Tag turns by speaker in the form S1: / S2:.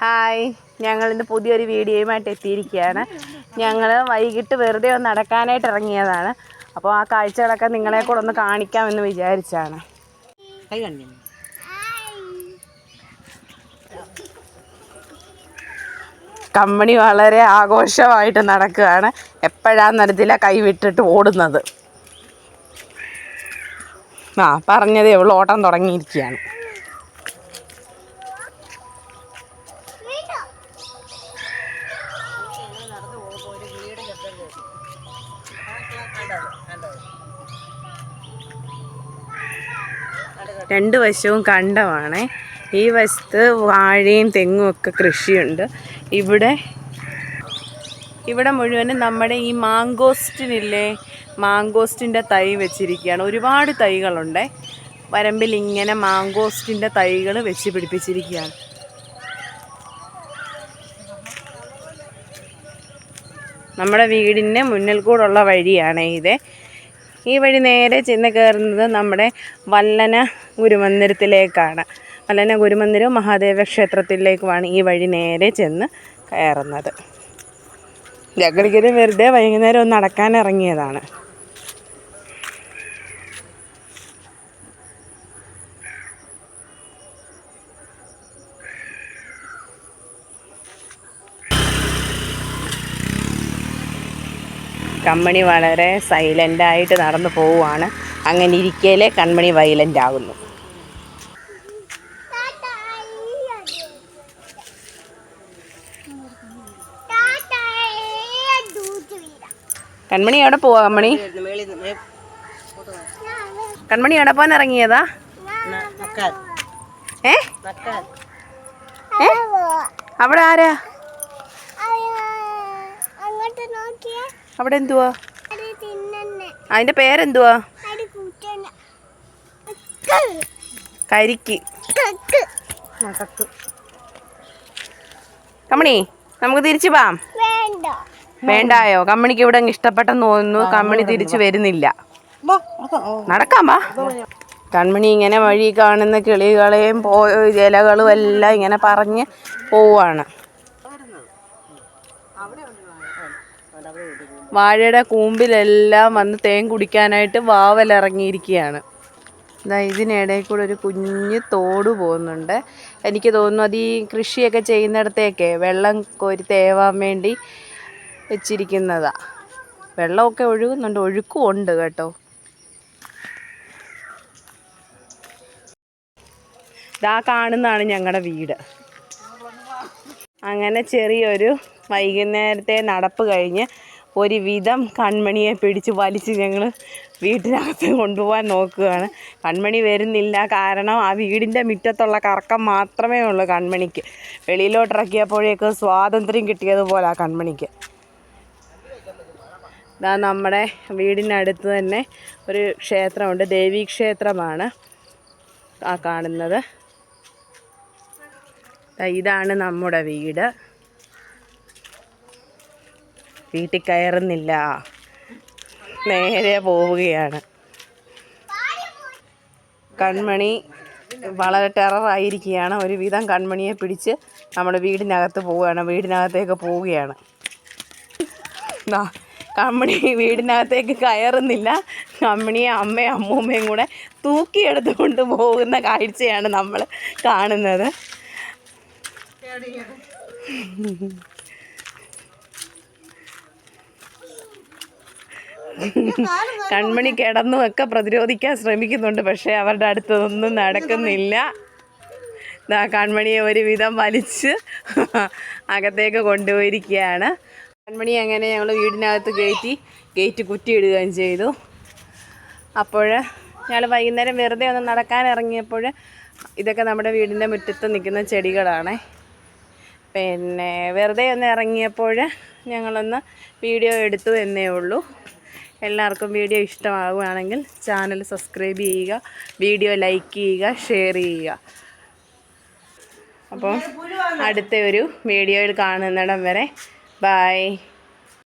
S1: Hi. ഞങ്ങൾ ഇന്ന് പുതിയൊരു വീഡിയോയുമായിട്ട് എത്തിയിരിക്കുകയാണ്. ഞങ്ങൾ വൈകിട്ട് വെറുതെ ഒന്ന് നടക്കാനായിട്ട് ഇറങ്ങിയതാണ്. അപ്പോൾ ആ കാഴ്ചകളൊക്കെ നിങ്ങളെ കൂടെ ഒന്ന് കാണിക്കാമെന്ന് വിചാരിച്ചാണ്. കമ്പനി വളരെ ആഘോഷമായിട്ട് നടക്കുകയാണ്. എപ്പോഴാന്നറിയത്തില്ല കൈവിട്ടിട്ട് ഓടുന്നത്? ആ പറഞ്ഞതേ ഉള്ളൂ. ഓട്ടം തുടങ്ങിയിരിക്കുകയാണ്. രണ്ട് വശവും കണ്ടമാണ്. ഈ വശത്ത് വാഴയും തെങ്ങും ഒക്കെ കൃഷിയുണ്ട്. ഇവിടെ ഇവിടെ മുഴുവനും നമ്മുടെ ഈ മാങ്കോസ്റ്റിനില്ലേ മാങ്കോസ്റ്റിന്റെ തൈ വെച്ചിരിക്കുകയാണ്. ഒരുപാട് തൈകളുണ്ട്. വരമ്പിൽ ഇങ്ങനെ മാങ്കോസ്റ്റിന്റെ തൈകൾ വെച്ച് പിടിപ്പിച്ചിരിക്കുകയാണ്. നമ്മുടെ വീടിന്റെ മുന്നിൽ കൂടുള്ള വഴിയാണ് ഇത്. ഈ വഴി നേരെ ചെന്ന് കയറുന്നത് നമ്മുടെ വല്ലന ഗുരുമന്ദിരത്തിലേക്കാണ്. വല്ലന ഗുരുമന്ദിരവും മഹാദേവ ക്ഷേത്രത്തിലേക്കുമാണ് ഈ വഴി നേരെ ചെന്ന് കയറുന്നത്. ഞങ്ങളിങ്ങനെ വെറുതെ വൈകുന്നേരം ഒന്ന് നടക്കാൻ ഇറങ്ങിയതാണ്. കൺമണി വളരെ സൈലന്റായിട്ട് നടന്നു പോവുകയാണ് അങ്ങനെ ഇരിക്കലേ കൺമണി വൈലന്റ് ആകുന്നു കൺമണി എവിടെ പോവാ കൺമണി? കൺമണി എവിടെ പോകാൻ ഇറങ്ങിയതാ? ഏ? അവിടെ ആരാ? അവിടെ എന്തുവാ? അതിന്റെ പേരെന്തുവാ? കരിക്ക്. കമ്മണി നമുക്ക് തിരിച്ചു പോവാം
S2: വേണ്ട.
S1: വേണ്ടായോ? കമ്മണിക്ക് ഇവിടെ അങ്ങ് ഇഷ്ടപ്പെട്ടെന്ന് തോന്നുന്നു. കമ്മണി തിരിച്ചു വരുന്നില്ല.
S3: വാ, അതാ, ഓ.
S1: നടക്കാം വാ. കൺമണി ഇങ്ങനെ വഴി കാണുന്ന കിളികളെയും പോ ഇലകളും എല്ലാം ഇങ്ങനെ പറഞ്ഞ് പോവാണ്. വാഴയുടെ കൂമ്പിലെല്ലാം വന്ന് തേൻ കുടിക്കാനായിട്ട് വാവലിറങ്ങിയിരിക്കുകയാണ്. ഇതാ ഇതിനിടയിൽ കൂടെ ഒരു കുഞ്ഞ് തോട് പോകുന്നുണ്ട്. എനിക്ക് തോന്നുന്നു അത് ഈ കൃഷിയൊക്കെ ചെയ്യുന്നിടത്തേക്ക് വെള്ളം കോരി തേവാൻ വേണ്ടി വെച്ചിരിക്കുന്നതാ. വെള്ളമൊക്കെ ഒഴുകുന്നുണ്ട് ഒഴുക്കും ഉണ്ട് കേട്ടോ. ഇതാ കാണുന്നതാണ് ഞങ്ങളുടെ വീട്. അങ്ങനെ ചെറിയൊരു വൈകുന്നേരത്തെ നടപ്പ് കഴിഞ്ഞ് ഒരുവിധം കൺമണിയെ പിടിച്ച് വലിച്ച് ഞങ്ങൾ വീട്ടിനകത്ത് കൊണ്ടുപോകാൻ നോക്കുകയാണ്. കൺമണി വരുന്നില്ല. കാരണം ആ വീടിന്റെ മുറ്റത്തുള്ള കറക്കം മാത്രമേ ഉള്ളൂ കൺമണിക്ക്. വെളിയിലോട്ടിറക്കിയപ്പോഴേക്ക് സ്വാതന്ത്ര്യം കിട്ടിയതുപോലെ ആ കൺമണിക്ക്. ഇതാ നമ്മുടെ വീടിനടുത്ത് തന്നെ ഒരു ക്ഷേത്രമുണ്ട്. ദേവീ ക്ഷേത്രമാണ് ആ കാണുന്നത്. ഇതാണ് നമ്മുടെ വീട്. വീട്ടിൽ കയറുന്നില്ല. നേരെ പോവുകയാണ്. കൺമണി വളരെ ടെററായിരിക്കുകയാണ്. ഒരുവിധം കൺമണിയെ പിടിച്ച് നമ്മുടെ വീടിനകത്ത് പോവുകയാണ്. വീടിനകത്തേക്ക് പോവുകയാണ്. കമ്മണി വീടിനകത്തേക്ക് കയറുന്നില്ല. കമ്മണിയെ അമ്മയും അമ്മൂമ്മയും കൂടെ തൂക്കിയെടുത്തുകൊണ്ട് പോകുന്ന കാഴ്ചയാണ് നമ്മൾ കാണുന്നത്. കൺമണി കിടന്നും ഒക്കെ പ്രതിരോധിക്കാൻ ശ്രമിക്കുന്നുണ്ട് പക്ഷേ അവരുടെ അടുത്തൊന്നും നടക്കുന്നില്ല. കൺമണിയെ ഒരുവിധം വലിച്ച് അകത്തേക്ക് കൊണ്ടുപോയിരിക്കുകയാണ്. കൺമണി അങ്ങനെ ഞങ്ങൾ വീടിനകത്ത് കയറ്റി ഗേറ്റ് കുറ്റിയിടുകയും ചെയ്തു. അപ്പോൾ ഞങ്ങൾ വൈകുന്നേരം വെറുതെ ഒന്ന് നടക്കാൻ ഇറങ്ങിയപ്പോൾ ഇതൊക്കെ നമ്മുടെ വീടിന്റെ മുറ്റത്ത് നിൽക്കുന്ന ചെടികളാണ്. പിന്നെ വെറുതെ ഒന്ന് ഇറങ്ങിയപ്പോൾ ഞങ്ങളൊന്ന് വീഡിയോ എടുത്തു എന്നേ ഉള്ളൂ. എല്ലാവർക്കും വീഡിയോ ഇഷ്ടമാകുകയാണെങ്കിൽ ചാനൽ സബ്സ്ക്രൈബ് ചെയ്യുക വീഡിയോ ലൈക്ക് ചെയ്യുക ഷെയർ ചെയ്യുക. അപ്പോൾ അടുത്ത ഒരു വീഡിയോയിൽ കാണുന്നിടം വരെ. ബായ്